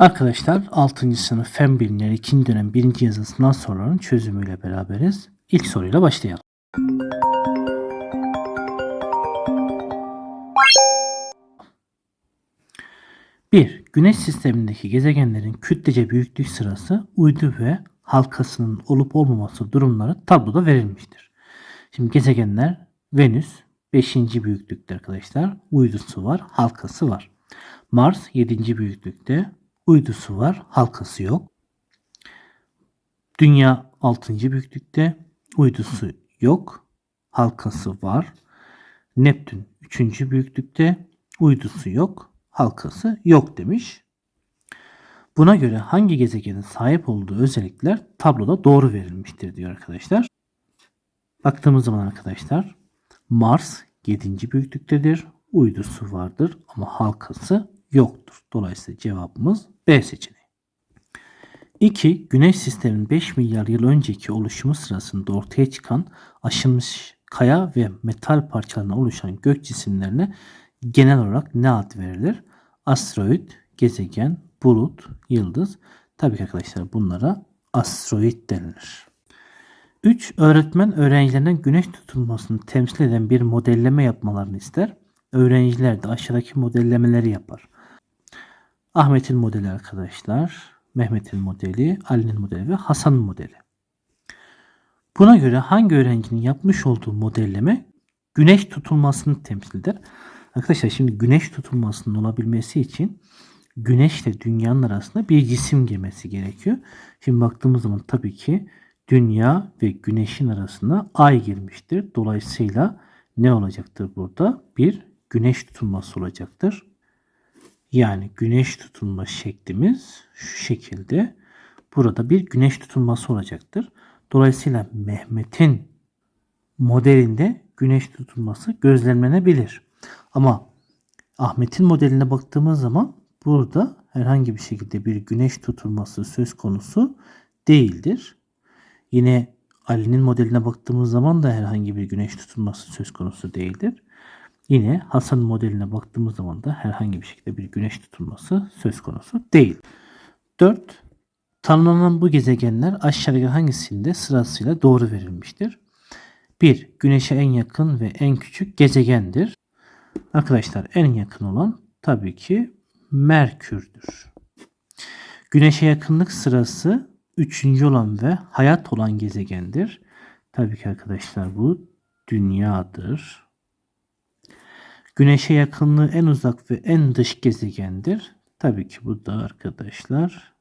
Arkadaşlar 6. sınıf Fen Bilimleri 2. dönem 1. yazısından soruların çözümüyle beraberiz. İlk soruyla başlayalım. Bir, Güneş sistemindeki gezegenlerin kütlece büyüklük sırası uydu ve halkasının olup olmaması durumları tabloda verilmiştir. Şimdi gezegenler Venüs 5. büyüklükte arkadaşlar. Uydusu var, halkası var. Mars 7. büyüklükte. Uydusu var, halkası yok. Dünya 6. büyüklükte. Uydusu yok, halkası var. Neptün 3. büyüklükte. Uydusu yok, halkası yok demiş. Buna göre hangi gezegenin sahip olduğu özellikler tabloda doğru verilmiştir diyor arkadaşlar. Baktığımız zaman arkadaşlar Mars 7. büyüklüktedir. Uydusu vardır ama halkası yoktur. Dolayısıyla cevabımız B seçeneği. 2. Güneş sisteminin 5 milyar yıl önceki oluşumu sırasında ortaya çıkan aşınmış kaya ve metal parçalarından oluşan gök cisimlerine genel olarak ne ad verilir? Asteroid, gezegen, bulut, yıldız. Tabii ki arkadaşlar bunlara asteroid denilir. 3. Öğretmen öğrencilerinin güneş tutulmasını temsil eden bir modelleme yapmalarını ister. Öğrenciler de aşağıdaki modellemeleri yapar. Ahmet'in modeli arkadaşlar, Mehmet'in modeli, Ali'nin modeli ve Hasan'ın modeli. Buna göre hangi öğrencinin yapmış olduğu modelleme güneş tutulmasını temsil eder? Arkadaşlar şimdi güneş tutulmasının olabilmesi için güneşle dünyanın arasında bir cisim girmesi gerekiyor. Şimdi baktığımız zaman tabii ki dünya ve güneşin arasına ay girmiştir. Dolayısıyla ne olacaktır burada? Bir güneş tutulması olacaktır. Yani güneş tutulma şeklimiz şu şekilde. Burada bir güneş tutulması olacaktır. Dolayısıyla Mehmet'in modelinde güneş tutulması gözlemlenebilir. Ama Ahmet'in modeline baktığımız zaman burada herhangi bir şekilde bir güneş tutulması söz konusu değildir. Yine Ali'nin modeline baktığımız zaman da herhangi bir güneş tutulması söz konusu değildir. Yine Hasan modeline baktığımız zaman da herhangi bir şekilde bir güneş tutulması söz konusu değil. 4. Tanımlanan bu gezegenler aşağıdaki hangisinde sırasıyla doğru verilmiştir? 1. Güneşe en yakın ve en küçük gezegendir. Arkadaşlar en yakın olan tabii ki Merkür'dür. Güneşe yakınlık sırası üçüncü olan ve hayat olan gezegendir. Tabii ki arkadaşlar bu dünyadır. Güneşe yakınlığı en uzak ve en dış gezegendir. Tabii ki bu da arkadaşlar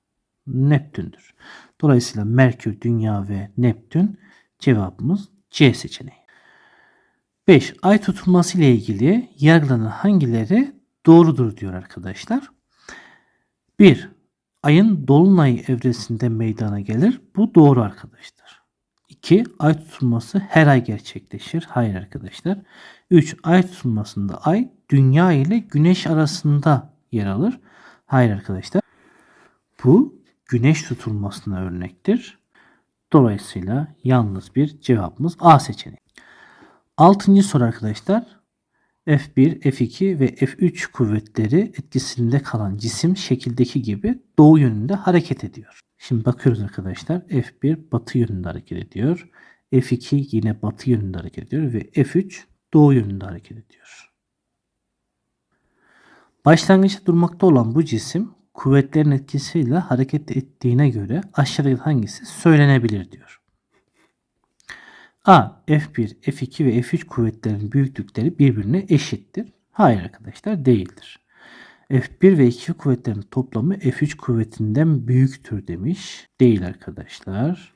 Neptün'dür. Dolayısıyla Merkür, Dünya ve Neptün cevabımız C seçeneği. 5. Ay tutulması ile ilgili yargılanan hangileri doğrudur diyor arkadaşlar. 1. Ayın dolunay evresinde meydana gelir. Bu doğru arkadaşlar. 2. Ay tutulması her ay gerçekleşir. Hayır arkadaşlar. 3. Ay tutulmasında ay dünya ile güneş arasında yer alır. Hayır arkadaşlar. Bu güneş tutulmasına örnektir. Dolayısıyla yalnız bir cevabımız A seçeneği. Altıncı soru arkadaşlar. F1, F2 ve F3 kuvvetleri etkisinde kalan cisim şekildeki gibi doğu yönünde hareket ediyor. Şimdi bakıyoruz arkadaşlar. F1 batı yönünde hareket ediyor. F2 yine batı yönünde hareket ediyor ve F3 doğu yönünde hareket ediyor. Başlangıçta durmakta olan bu cisim kuvvetlerin etkisiyle hareket ettiğine göre aşağıdaki hangisi söylenebilir diyor. A. F1, F2 ve F3 kuvvetlerin büyüklükleri birbirine eşittir. Hayır arkadaşlar değildir. F1 ve F2 kuvvetlerin toplamı F3 kuvvetinden büyüktür demiş. Değil arkadaşlar.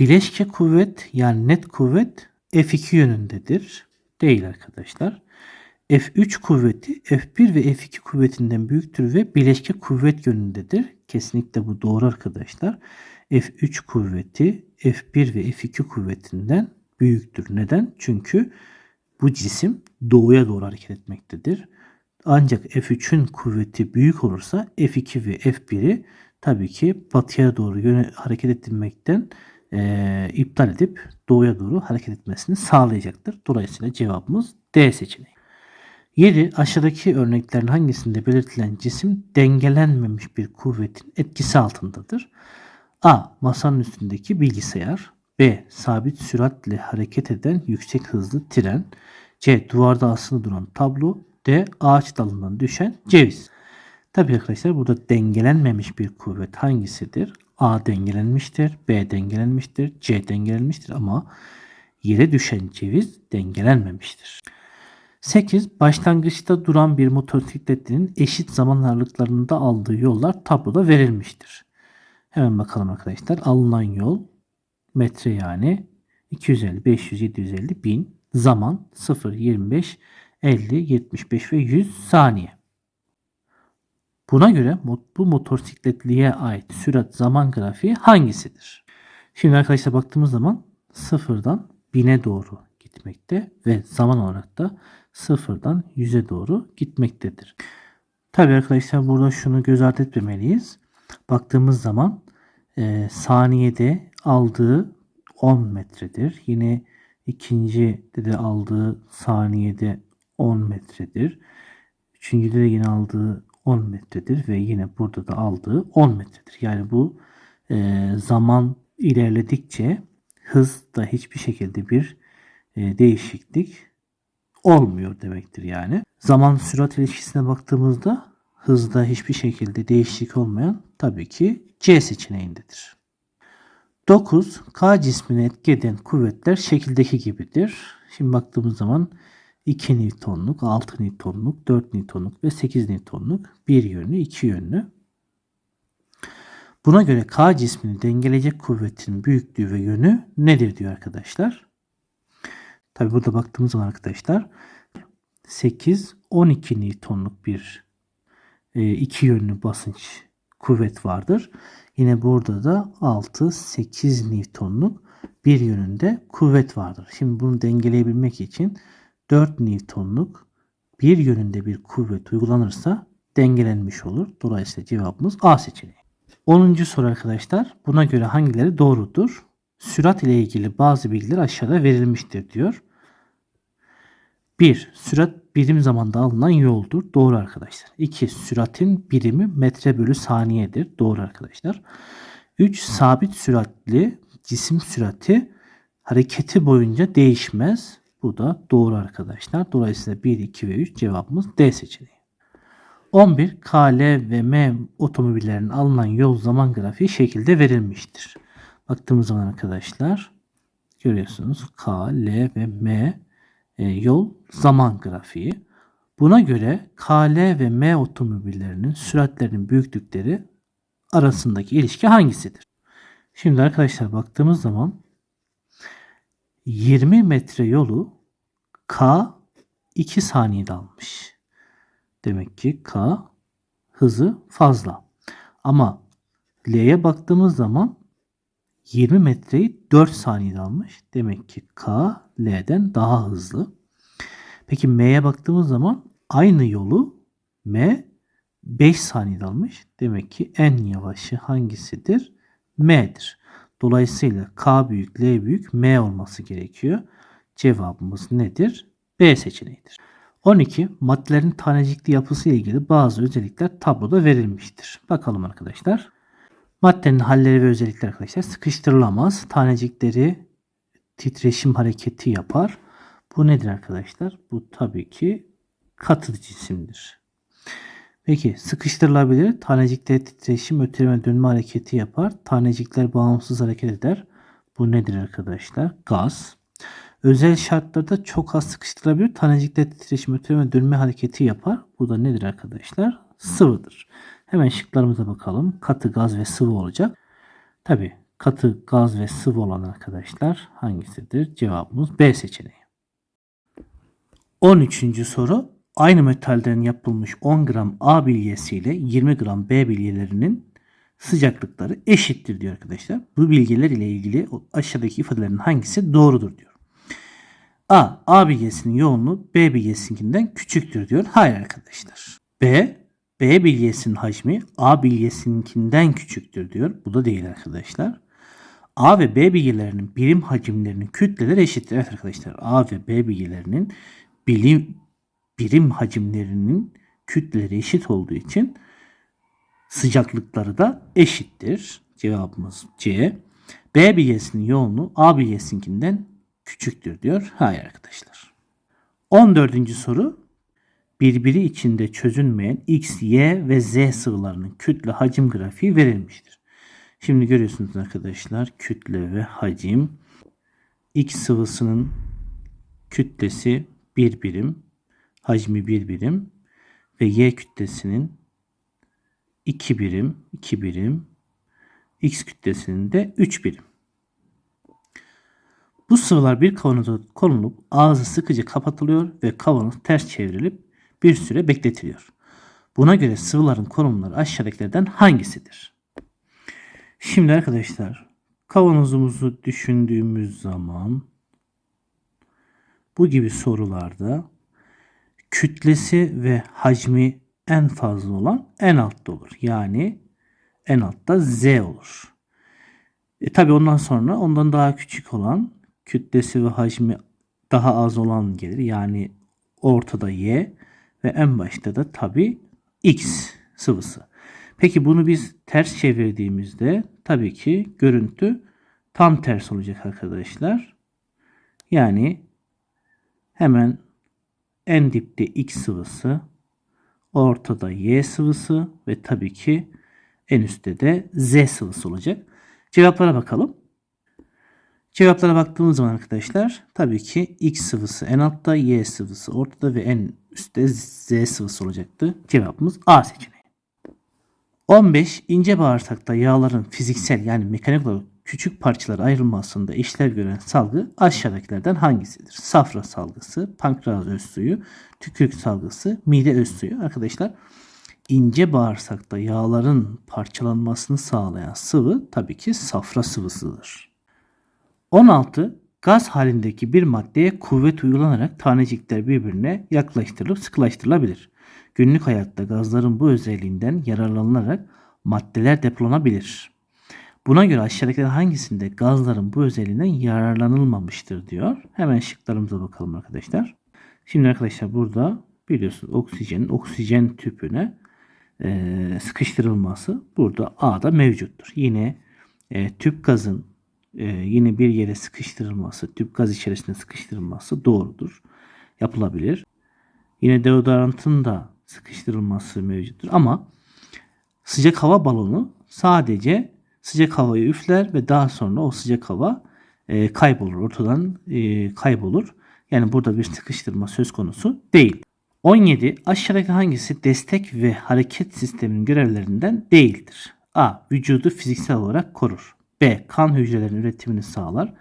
Bileşke kuvvet yani net kuvvet F2 yönündedir. Değil arkadaşlar. F3 kuvveti F1 ve F2 kuvvetinden büyüktür ve bileşke kuvvet yönündedir. Kesinlikle bu doğru arkadaşlar. F3 kuvveti F1 ve F2 kuvvetinden büyüktür. Neden? Çünkü bu cisim doğuya doğru hareket etmektedir. Ancak F3'ün kuvveti büyük olursa F2 ve F1'i tabii ki batıya doğru hareket ettirmekten e, iptal edip doğuya doğru hareket etmesini sağlayacaktır. Dolayısıyla cevabımız D seçeneği. 7. Aşağıdaki örneklerin hangisinde belirtilen cisim dengelenmemiş bir kuvvetin etkisi altındadır? A. Masanın üstündeki bilgisayar. B. Sabit süratle hareket eden yüksek hızlı tren. C. Duvarda asılı duran tablo. D. Ağaç dalından düşen ceviz. Tabii arkadaşlar burada dengelenmemiş bir kuvvet hangisidir? A dengelenmiştir, B dengelenmiştir, C dengelenmiştir ama yere düşen ceviz dengelenmemiştir. 8. Başlangıçta duran bir motosikletinin eşit zaman aralıklarında aldığı yollar tabloda verilmiştir. Hemen bakalım arkadaşlar. Alınan yol metre yani 250, 500, 750, 1000. Zaman 0, 25, 50, 75 ve 100 saniye. Buna göre bu motosikletliye ait sürat zaman grafiği hangisidir? Şimdi arkadaşlar baktığımız zaman sıfırdan 1000'e doğru gitmekte ve zaman olarak da sıfırdan 100'e doğru gitmektedir. Tabii arkadaşlar burada şunu göz ardı etmemeliyiz. Baktığımız zaman e, saniyede aldığı 10 metredir. Yine ikinci de aldığı saniyede 10 metredir. Üçüncüde de yine aldığı 10 metredir ve yine burada da aldığı 10 metredir. Yani bu e, zaman ilerledikçe hızda hiçbir şekilde bir e, değişiklik olmuyor demektir yani. Zaman sürat ilişkisine baktığımızda hızda hiçbir şekilde değişiklik olmayan tabii ki C seçeneğindedir. 9. K cismine etki eden kuvvetler şekildeki gibidir. Şimdi baktığımız zaman 2 Newton'luk, 6 Newton'luk, 4 Newton'luk ve 8 Newton'luk bir yönlü, iki yönlü. Buna göre K cismini dengeleyecek kuvvetin büyüklüğü ve yönü nedir diyor arkadaşlar. Tabi burada baktığımız zaman arkadaşlar 8 12 Newton'luk bir e, iki yönlü basınç kuvvet vardır. Yine burada da 6 8 Newton'luk bir yönünde kuvvet vardır. Şimdi bunu dengeleyebilmek için 4 Newton'luk bir yönünde bir kuvvet uygulanırsa dengelenmiş olur. Dolayısıyla cevabımız A seçeneği. 10. soru arkadaşlar. Buna göre hangileri doğrudur? Sürat ile ilgili bazı bilgiler aşağıda verilmiştir diyor. 1. Sürat birim zamanda alınan yoldur. Doğru arkadaşlar. 2. Süratin birimi metre bölü saniyedir. Doğru arkadaşlar. 3. Sabit süratli cisim sürati hareketi boyunca değişmez. Bu da doğru arkadaşlar. Dolayısıyla 1, 2 ve 3 cevabımız D seçeneği. 11. KL ve M otomobillerinin alınan yol zaman grafiği şekilde verilmiştir. Baktığımız zaman arkadaşlar görüyorsunuz K, L ve M e, yol zaman grafiği. Buna göre KL ve M otomobillerinin süratlerinin büyüklükleri arasındaki ilişki hangisidir? Şimdi arkadaşlar baktığımız zaman 20 metre yolu K 2 saniyede almış. Demek ki K hızı fazla. Ama L'ye baktığımız zaman 20 metreyi 4 saniyede almış. Demek ki K L'den daha hızlı. Peki M'ye baktığımız zaman aynı yolu M 5 saniyede almış. Demek ki en yavaşı hangisidir? M'dir. Dolayısıyla K büyük, L büyük, M olması gerekiyor. Cevabımız nedir? B seçeneğidir. 12. Maddelerin tanecikli yapısı ile ilgili bazı özellikler tabloda verilmiştir. Bakalım arkadaşlar. Maddenin halleri ve özellikleri arkadaşlar sıkıştırılamaz. Tanecikleri titreşim hareketi yapar. Bu nedir arkadaşlar? Bu tabii ki katı cisimdir. Peki sıkıştırılabilir. Tanecikler titreşim, öteleme, dönme hareketi yapar. Tanecikler bağımsız hareket eder. Bu nedir arkadaşlar? Gaz. Özel şartlarda çok az sıkıştırılabilir. Tanecikler titreşim, öteleme, dönme hareketi yapar. Bu da nedir arkadaşlar? Sıvıdır. Hemen şıklarımıza bakalım. Katı, gaz ve sıvı olacak. Tabi katı, gaz ve sıvı olan arkadaşlar hangisidir? Cevabımız B seçeneği. 13. soru. Aynı metalden yapılmış 10 gram A bilyesi ile 20 gram B bilyelerinin sıcaklıkları eşittir diyor arkadaşlar. Bu bilgiler ile ilgili aşağıdaki ifadelerin hangisi doğrudur diyor. A. A bilyesinin yoğunluğu B bilyesinkinden küçüktür diyor. Hayır arkadaşlar. B. B bilyesinin hacmi A bilyesinkinden küçüktür diyor. Bu da değil arkadaşlar. A ve B bilyelerinin birim hacimlerinin kütleleri eşittir. Evet arkadaşlar A ve B bilyelerinin bilim birim hacimlerinin kütleleri eşit olduğu için sıcaklıkları da eşittir. Cevabımız C. B bilyesinin yoğunluğu A bilyesinkinden küçüktür diyor. Hayır arkadaşlar. 14. soru birbiri içinde çözünmeyen X, Y ve Z sıvılarının kütle hacim grafiği verilmiştir. Şimdi görüyorsunuz arkadaşlar kütle ve hacim. X sıvısının kütlesi 1 birim, hacmi 1 birim ve Y kütlesinin 2 birim, 2 birim, X kütlesinin de 3 birim. Bu sıvılar bir kavanoza konulup ağzı sıkıca kapatılıyor ve kavanoz ters çevrilip bir süre bekletiliyor. Buna göre sıvıların konumları aşağıdakilerden hangisidir? Şimdi arkadaşlar kavanozumuzu düşündüğümüz zaman bu gibi sorularda kütlesi ve hacmi en fazla olan en altta olur. Yani en altta Z olur. E tabi ondan sonra ondan daha küçük olan kütlesi ve hacmi daha az olan gelir. Yani ortada Y ve en başta da tabi X sıvısı. Peki bunu biz ters çevirdiğimizde tabii ki görüntü tam ters olacak arkadaşlar. Yani hemen en dipte X sıvısı, ortada Y sıvısı ve tabii ki en üstte de Z sıvısı olacak. Cevaplara bakalım. Cevaplara baktığımız zaman arkadaşlar tabii ki X sıvısı en altta, Y sıvısı ortada ve en üstte Z sıvısı olacaktı. Cevabımız A seçeneği. 15. ince bağırsakta yağların fiziksel yani mekanik olarak küçük parçalara ayrılmasında işlev gören salgı aşağıdakilerden hangisidir? Safra salgısı, pankreas öz suyu, tükürük salgısı, mide öz suyu. Arkadaşlar ince bağırsakta yağların parçalanmasını sağlayan sıvı tabii ki safra sıvısıdır. 16. Gaz halindeki bir maddeye kuvvet uygulanarak tanecikler birbirine yaklaştırılıp sıkılaştırılabilir. Günlük hayatta gazların bu özelliğinden yararlanılarak maddeler depolanabilir. Buna göre aşağıdakiler hangisinde gazların bu özelliğinden yararlanılmamıştır diyor. Hemen şıklarımıza bakalım arkadaşlar. Şimdi arkadaşlar burada biliyorsunuz oksijenin oksijen tüpüne e, sıkıştırılması burada A'da mevcuttur. Yine e, tüp gazın e, yine bir yere sıkıştırılması, tüp gaz içerisine sıkıştırılması doğrudur. Yapılabilir. Yine deodorantın da sıkıştırılması mevcuttur. Ama sıcak hava balonu sadece sıcak havayı üfler ve daha sonra o sıcak hava e, kaybolur. Ortadan e, kaybolur. Yani burada bir sıkıştırma söz konusu değil. 17. Aşağıdaki hangisi destek ve hareket sisteminin görevlerinden değildir? A. Vücudu fiziksel olarak korur. B. Kan hücrelerinin üretimini sağlar.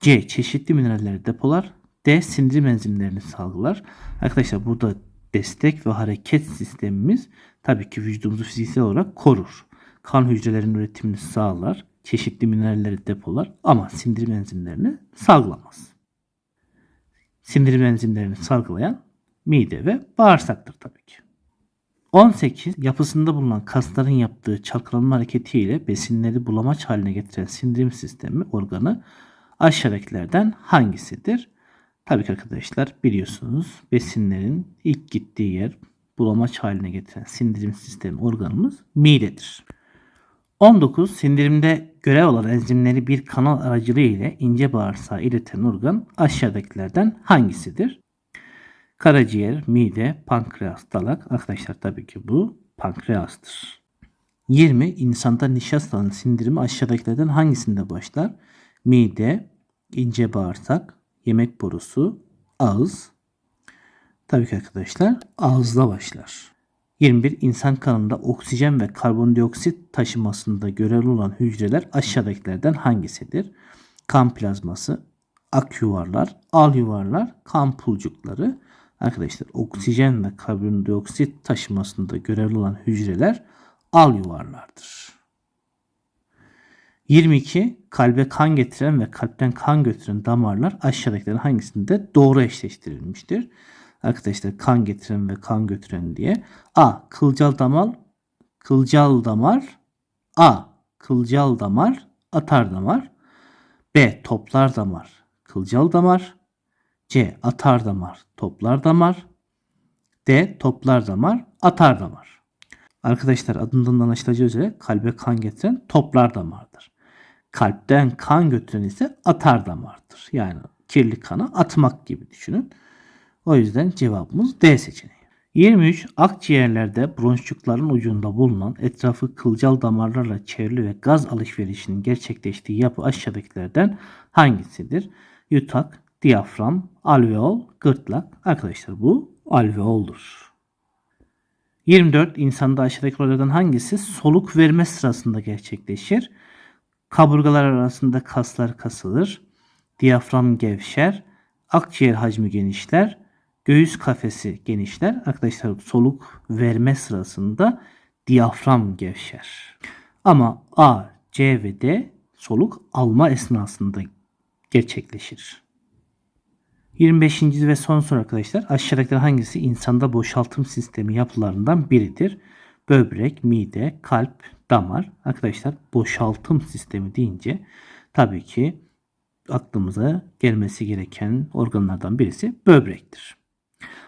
C. Çeşitli mineralleri depolar. D. Sindirim enzimlerini salgılar. Arkadaşlar burada destek ve hareket sistemimiz tabii ki vücudumuzu fiziksel olarak korur. Kan hücrelerinin üretimini sağlar. Çeşitli mineralleri depolar ama sindirim enzimlerini salgılamaz. Sindirim enzimlerini salgılayan mide ve bağırsaktır tabii ki. 18. Yapısında bulunan kasların yaptığı çalkalanma hareketiyle besinleri bulamaç haline getiren sindirim sistemi organı aşağıdakilerden hangisidir? Tabii ki arkadaşlar biliyorsunuz besinlerin ilk gittiği yer bulamaç haline getiren sindirim sistemi organımız midedir. 19. Sindirimde görev alan enzimleri bir kanal aracılığı ile ince bağırsağa ileten organ aşağıdakilerden hangisidir? Karaciğer, mide, pankreas, dalak. Arkadaşlar tabii ki bu pankreastır. 20. İnsanda nişastanın sindirimi aşağıdakilerden hangisinde başlar? Mide, ince bağırsak, yemek borusu, ağız. Tabii ki arkadaşlar ağızda başlar. 21. İnsan kanında oksijen ve karbondioksit taşımasında görevli olan hücreler aşağıdakilerden hangisidir? Kan plazması, ak yuvarlar, al yuvarlar, kan pulcukları. Arkadaşlar oksijen ve karbondioksit taşımasında görevli olan hücreler al yuvarlardır. 22. Kalbe kan getiren ve kalpten kan götüren damarlar aşağıdakilerin hangisinde doğru eşleştirilmiştir? Arkadaşlar kan getiren ve kan götüren diye. A. Kılcal damar, kılcal damar. A. Kılcal damar, atar damar. B. Toplar damar, kılcal damar. C. Atar damar, toplar damar. D. Toplar damar, atar damar. Arkadaşlar adından anlaşılacağı üzere kalbe kan getiren toplar damardır. Kalpten kan götüren ise atar damardır. Yani kirli kanı atmak gibi düşünün. O yüzden cevabımız D seçeneği. 23. Akciğerlerde bronşçukların ucunda bulunan etrafı kılcal damarlarla çevrili ve gaz alışverişinin gerçekleştiği yapı aşağıdakilerden hangisidir? Yutak, diyafram, alveol, gırtlak. Arkadaşlar bu alveoldur. 24. İnsanda aşağıdaki rollerden hangisi soluk verme sırasında gerçekleşir? Kaburgalar arasında kaslar kasılır. Diyafram gevşer. Akciğer hacmi genişler. Göğüs kafesi genişler. Arkadaşlar soluk verme sırasında diyafram gevşer. Ama A, C ve D soluk alma esnasında gerçekleşir. 25. ve son soru arkadaşlar. Aşağıdakiler hangisi insanda boşaltım sistemi yapılarından biridir? Böbrek, mide, kalp, damar. Arkadaşlar boşaltım sistemi deyince tabii ki aklımıza gelmesi gereken organlardan birisi böbrektir.